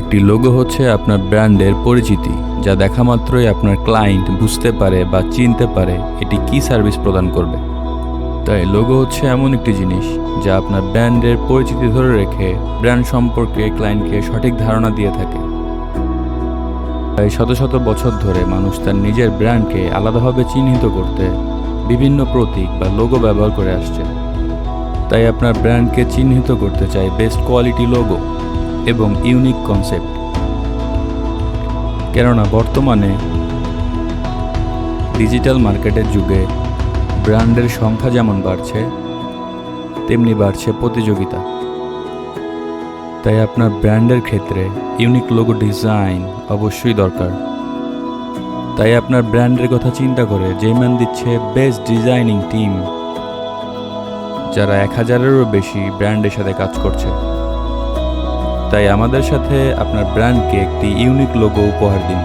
একটি লোগো হচ্ছে আপনার ব্র্যান্ডের পরিচিতি, যা দেখা মাত্রই আপনার ক্লায়েন্ট বুঝতে পারে বা চিনতে পারে এটি কী সার্ভিস প্রদান করবে। তাই লোগো হচ্ছে এমন একটি জিনিস, যা আপনার ব্র্যান্ডের পরিচিতি ধরে রেখে ব্র্যান্ড সম্পর্কে ক্লায়েন্টকে সঠিক ধারণা দিয়ে থাকে। তাই শত শত বছর ধরে মানুষ তার নিজের ব্র্যান্ডকে আলাদাভাবে চিহ্নিত করতে বিভিন্ন প্রতীক বা লোগো ব্যবহার করে আসছে। তাই আপনার ব্র্যান্ডকে চিহ্নিত করতে চাই বেস্ট কোয়ালিটি লোগো এবং ইউনিক কনসেপ্ট। কেননা বর্তমানে ডিজিটাল মার্কেটের যুগে ব্র্যান্ডের সংখ্যা যেমন বাড়ছে, তেমনি বাড়ছে প্রতিযোগিতা। তাই আপনার ব্র্যান্ডের ক্ষেত্রে ইউনিক লোগো ডিজাইন অবশ্যই দরকার। তাই আপনার ব্র্যান্ডের কথা চিন্তা করে জেমান দিচ্ছে বেস্ট ডিজাইনিং টিম, যারা এক হাজারেরও বেশি ব্র্যান্ডের সাথে কাজ করছে। তাই আমাদের সাথে আপনার ব্র্যান্ডকে একটি ইউনিক লোগো উপহার দিন।